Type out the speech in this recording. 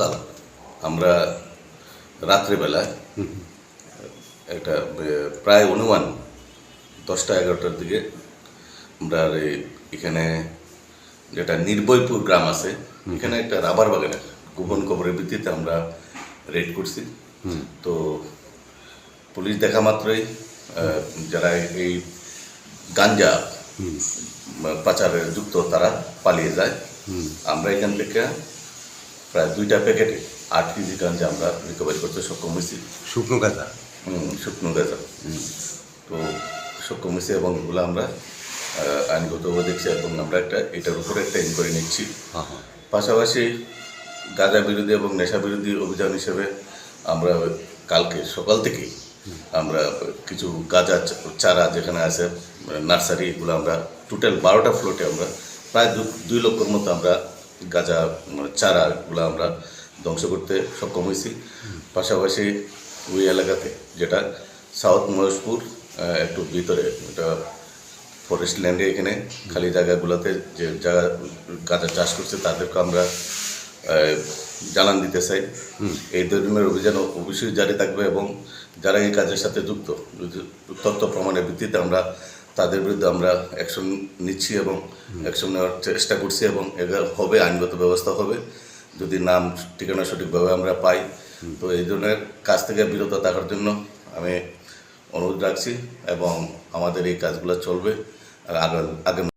গতকাল আমরা রাত্রিবেলায় একটা প্রায় অনুমান দশটা এগারোটার দিকে আমরা এখানে যেটা নির্ভয়পুর গ্রাম আছে এখানে একটা রাবার বাগানে গোপন খবরের ভিত্তিতে আমরা রেড করছি। তো পুলিশ দেখা মাত্রই যারা এই গাঞ্জা পাচারে যুক্ত তারা পালিয়ে যায়। আমরা এখান থেকে প্রায় দুইটা প্যাকেটে আট কেজি গাঞ্জা আমরা রিকভারি করতে সক্ষম হয়েছি। শুকনো গাঁজা? হুম, শুকনো গাঁজা। তো সক্ষম হয়েছে এবং এগুলো আমরা আইনগতভাবে দেখছি এবং আমরা একটা এটার উপরে একটা ইনকোয়ারি নিচ্ছি। হ্যাঁ হ্যাঁ। পাশাপাশি গাঁজা বিরোধী এবং নেশা বিরোধী অভিযান হিসেবে আমরা কালকে সকাল থেকেই আমরা কিছু গাঁজা চারা যেখানে আছে নার্সারি এগুলো আমরা টোটাল বারোটা ফ্লোটে আমরা প্রায় দু- দুই লক্ষর মতো আমরা গাঁজা মানে চারাগুলো আমরা ধ্বংস করতে সক্ষম হয়েছি। পাশাপাশি ওই এলাকাতে যেটা সাউথ মহেশপুর একটু ভিতরে এটা ফরেস্ট ল্যান্ডে এখানে খালি জায়গাগুলোতে যে জায়গা গাঁজা চাষ করছে তাদেরকে আমরা জানান দিতে চাই। এই ধরনের অভিযান অবশ্যই জারি থাকবে এবং যারা এই কাজের সাথে যুক্ত তথ্য প্রমাণের ভিত্তিতে আমরা তাদের বিরুদ্ধে আমরা অ্যাকশন নিচ্ছি এবং অ্যাকশন নেওয়ার চেষ্টা করছি এবং এটা হবে, আইনগত ব্যবস্থা হবে। যদি নাম, ঠিকানা সঠিকভাবে আমরা পাই, তো এই ধরনের কাজ থেকে বিরত থাকার জন্য আমি অনুরোধ রাখছি এবং আমাদের এই কাজগুলো চলবে, আর আগামী